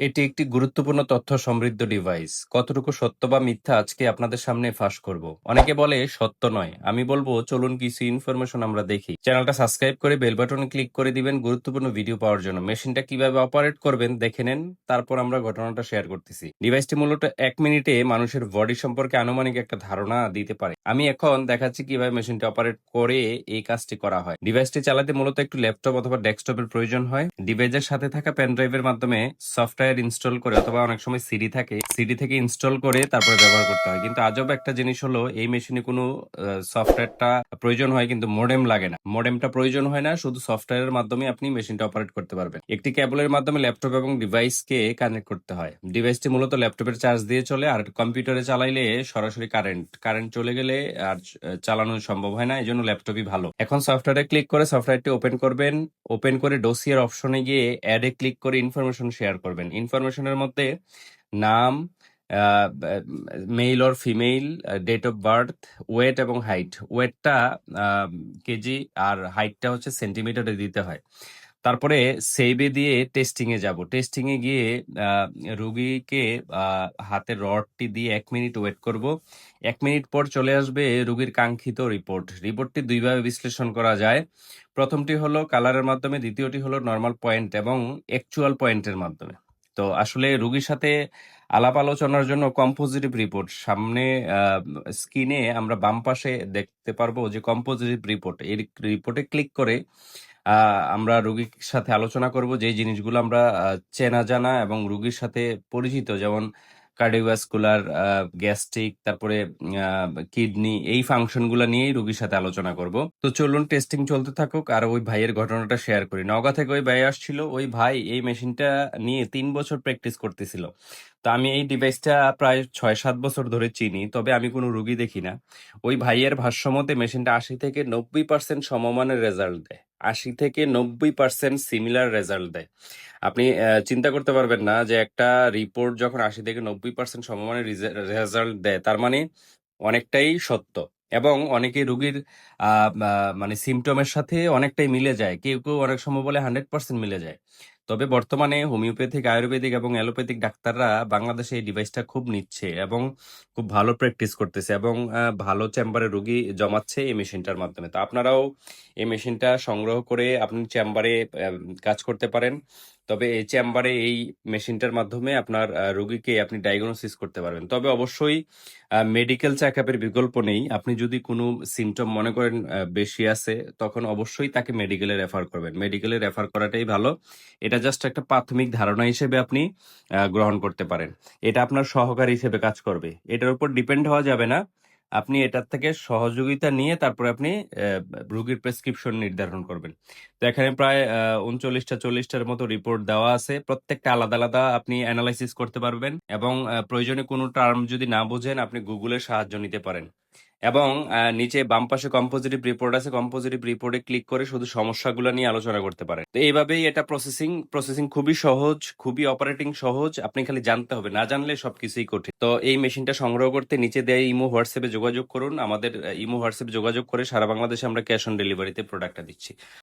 এটি একটি গুরুত্বপূর্ণ তথ্য সমৃদ্ধ ডিভাইস কতটুকু সত্য বা মিথ্যা আজকে আপনাদের সামনে ফাঁস করব? অনেকে বলে, সত্য নয়। আমি বলব, চলুন কিছু ইনফরমেশন আমরা দেখি। চ্যানেলটা সাবস্ক্রাইব করে বেল বাটনে ক্লিক করে দিবেন গুরুত্বপূর্ণ ভিডিও পাওয়ার জন্য। মেশিনটা কীভাবে অপারেট করবেন দেখে নেন। তারপর আমরা ঘটনাটা শেয়ার করতেছি। ডিভাইসটি মূলত এক মিনিটে মানুষের বডি সম্পর্কে আনুমানিক একটা ধারণা দিতে পারে। আমি এখন দেখাচ্ছি কীভাবে মেশিনটি অপারেট করে এই কাজটি করা হয়। ডিভাইসটি চালাতে মূলত একটু ল্যাপটপ অথবা ডেস্কটপের প্রয়োজন হয়। ডিভাইসের সাথে থাকা পেন ড্রাইভের মাধ্যমে সফটওয়্যার ইনস্টল করে অথবা অনেক সময় সিডি থাকে সিডি থেকে ইনস্টল করে তারপরে ব্যবহার করতে হয়। কিন্তু আজব একটা জিনিস হলো, এই মেশিনে কোনো সফটওয়্যারটা প্রয়োজন হয় কিন্তু মোডেম লাগে না। মোডেমটা প্রয়োজন হয় না, শুধু সফটওয়্যারের মাধ্যমে আপনি মেশিনটা অপারেট করতে পারবেন। একটি কেবলের মাধ্যমে ল্যাপটপ এবং ডিভাইসকে কানেক্ট করতে হয়। ডিভাইসটি মূলত ল্যাপটপের চার্জ দিয়ে চলে আর কম্পিউটারে চালাইলে সরাসরি কারেন্ট কারেন্ট চলে গেলে আর চালানো সম্ভব হয় না এই জন্য ল্যাপটপই ভালো। এখন সফটওয়্যারে ক্লিক করে সফটওয়্যারটি ওপেন করবেন। ওপেন করে ডোসিয়ার অপশনে গিয়ে অ্যাডে ক্লিক করে ইনফরমেশন শেয়ার করবেন। ইনফরমেশনের মধ্যে নাম male or female date of birth weight এবং হাইট ওয়েটটা কেজি আর হাইটটা হচ্ছে সেন্টিমিটারে দিতে হয়। তারপরে সেভে দিয়ে টেস্টিং এ যাব। টেস্টিং এ গিয়ে রুগীকে হাতের রডটি দিয়ে এক মিনিট ওয়েট করব। এক মিনিট পর চলে আসবে রুগীর কাঙ্ক্ষিত রিপোর্ট রিপোর্টটি দুইভাবে বিশ্লেষণ করা যায়। প্রথমটি হলো কালারের মাধ্যমে, দ্বিতীয়টি হলো নর্মাল পয়েন্ট এবং অ্যাকচুয়াল পয়েন্টের মাধ্যমে। তো আসলে রুগীর সাথে আলাপ আলোচনার জন্য কম্পোজিটিভ রিপোর্ট সামনে স্ক্রিনে আমরা বাম পাশে দেখতে পারব যে কম্পোজিটিভ রিপোর্ট এই রিপোর্টে ক্লিক করে আমরা রোগীর সাথে আলোচনা করব যে জিনিসগুলো আমরা চেনা জানা এবং রোগীর সাথে পরিচিত। যেমন কার্ডিওভাস্কুলার গ্যাস্ট্রিক, তারপরে কিডনি, এই ফাংশনগুলো নিয়েই রোগীর সাথে আলোচনা করব। তো চলুন টেস্টিং চলতে থাকুক আর ওই ভাইয়ের ঘটনাটা শেয়ার করি। নগা থেকে ওই ভাই আসছিল, ওই ভাই এই মেশিনটা নিয়ে তিন বছর প্র্যাকটিস করতেছিল। তো আমি এই ডিভাইসটা প্রায় ছয় সাত বছর ধরে চিনি, তবে আমি কোনো রুগী দেখি না। ওই ভাইয়ের ভাষ্যমতে মেশিনটা আশি থেকে নব্বই পার্সেন্ট সমমানের রেজাল্ট দেয়। আশি থেকে নব্বই পার্সেন্ট সিমিলার রেজাল্ট দেয়। আপনি চিন্তা করতে পারবেন না যে একটা রিপোর্ট যখন আশি থেকে নব্বই পার্সেন্ট সমমানের রেজাল্ট দেয়, তার মানে অনেকটাই সত্য। এবং অনেকে রুগীর মানে সিমটমের সাথে অনেকটাই মিলে যায়। কেউ কেউ অনেক সময় বলে হান্ড্রেড পার্সেন্ট মিলে যায়। তবে বর্তমানে হোমিওপ্যাথিক, আয়ুর্বেদিক এবং অ্যালোপ্যাথিক ডাক্তাররা বাংলাদেশে এই ডিভাইসটা খুব নিচ্ছে এবং খুব ভালো প্র্যাকটিস করতেছে এবং ভালো চেম্বারে রুগী জমাচ্ছে এই মেশিনটার মাধ্যমে। তো আপনারাও এই মেশিনটা সংগ্রহ করে আপনি চেম্বারে কাজ করতে পারেন। তবে এই চেম্বারে এই মেশিনটার মাধ্যমে আপনার রোগীকে আপনি ডায়াগনোসিস করতে পারবেন। তবে অবশ্যই মেডিকেল চেক আপের বিকল্প নেই। আপনি যদি কোনো সিমটম মনে করেন বেশি আছে, তখন অবশ্যই তাকে মেডিকেলে রেফার করবেন। মেডিকেলে রেফার করাটাই ভালো। এটা জাস্ট একটা প্রাথমিক ধারণা হিসেবে আপনি গ্রহণ করতে পারেন। এটা আপনার সহকারী হিসেবে কাজ করবে। এটার উপর ডিপেন্ড হওয়া যাবে না। আপনি এটার থেকে সহযোগিতা নিয়ে তারপরে আপনি রোগীর প্রেসক্রিপশন নির্ধারণ করবেন। তো এখানে প্রায় উনচল্লিশটা, চল্লিশটার মতো রিপোর্ট দেওয়া আছে। প্রত্যেকটা আলাদা আলাদা আপনি অ্যানালাইসিস করতে পারবেন এবং প্রয়োজনে কোনো টার্ম যদি না বোঝেন, আপনি গুগলের সাহায্য নিতে পারেন। এবং নিচে বাম পাশে কম্পোজিটিভ রিপোর্ট আছে কম্পোজিটিভ রিপোর্টে ক্লিক করে শুধু সমস্যাগুলো নিয়ে আলোচনা করতে পারেন। তো এইভাবেই এটা প্রসেসিং প্রসেসিং খুবই সহজ, খুবই অপারেটিং সহজ, আপনি খালি জানতে হবে, না জানলে সবকিছুই কঠিন। তো এই মেশিনটা সংগ্রহ করতে নিচে দেয় ইমো হোয়াটসঅ্যাপে যোগাযোগ করুন। আমাদের ইমো হোয়াটসঅ্যাপে যোগাযোগ করে সারা বাংলাদেশে আমরা ক্যাশ অন ডেলিভারিতে প্রোডাক্টটা দিচ্ছি।